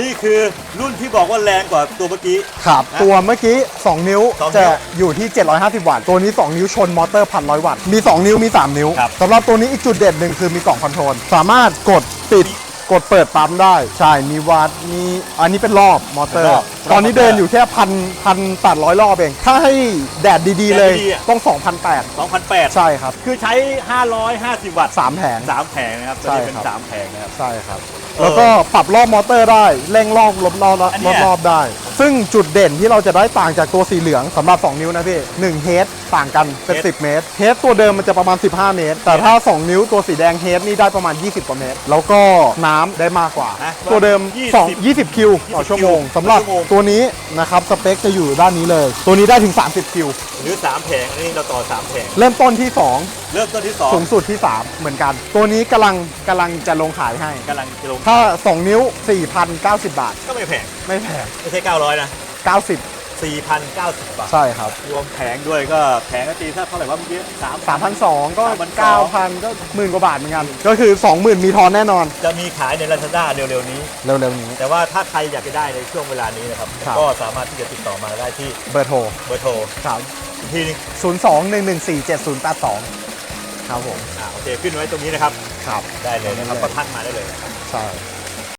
นี่คือรุ่นที่บอกว่าแรงกว่าตัวเมื่อกี้ ครับ นะตัวเมื่อกี้ 2 นิ้วสองจะนิ้วอยู่ที่ 750 วัตต์ ตัวนี้ 2 นิ้วชนมอเตอร์พันร้อยวัตต์ มี 2 นิ้วมี 3 นิ้ว ครับสำหรับตัวนี้อีกจุดเด่นหนึ่งคือมีกล่องคอนโทรล สามารถกดปิดกดเปิดปั๊มได้ ใช่ มีวัตต์มีอันนี้เป็นรอบมอเตอรร์อบ ตอนนี้เดินอยู่แค่พันพันแปดร้อยรอบเอง ถ้าให้แดดดีๆเลยแดดดีๆอะ ต้อง2,008 2008ใช่ครับ คือใช้ 550 วัตต์3แผงสามแผงนะครับตัวนี้เป็น ใช่ครับสามแผงนะครับ ใช่ครับ เออแล้วก็ปรับรอบมอเตอร์ได้ เร่งรอบลดรอบอันลเนี้ดย รอบได้ ซึ่งจุดเด่นที่เราจะได้ต่างจากตัวสีเหลืองสำหรับ 2 นิ้วนะพี่1เฮดต่างกันเป็น 10 เมตรเฮดตัวเดิมมันจะประมาณ 15 เมตร แต่ถ้า 2 นิ้วตัวสีแดงเฮดนี่ได้ประมาณ 20 กว่าเมตร แล้วก็น้ำได้มากกว่านะตัวเดิม 20 2 20 คิวต่อชั่วโมงคิวสำหรับต่อชั่วโมงตัวนี้นะครับสเปคจะอยู่ด้านนี้เลย ตัวนี้ได้ถึง 30 คิว หรือ3แผงอันนี้เราต่อ3แผงเริ่มต้นที่ 2 เริ่มต้นที่สูงสุดที่ 3 เหมือนกัน ตัวนี้กำลังกำลังจะลงขายให้2กำลังจะลงถ้า 2 นิ้ว 4,090 บาท ก็ไม่แพงไม่แพงไม่ใช่900นะ90 4,090 บาท ใช่ครับ รวมแผงด้วยก็แผงก็ตีถ้าเท่าไหร่ว่าเมื่อกี้3 3,200ก็3,200 9,000ก็หมื่นกว่าบาทเหมือนกัน ก็คือ 20,000 มีทอนแน่นอน จะมีขายใน Lazada เร็วๆนี้ เร็วๆนี้ แต่ว่าถ้าใครอยากจะได้ในช่วงเวลานี้นะครับ ครับ ก็สามารถที่จะติดต่อมาได้ที่เบอร์โทรเบอร์โทรครับอีกทีหนึง02-114-7082 ครับผม อ่าโอเคขึ้นไว้ตรงนี้นะครับ ครับ ได้เลยนะครับ ก็ทักมาได้เลยนะครับ ใช่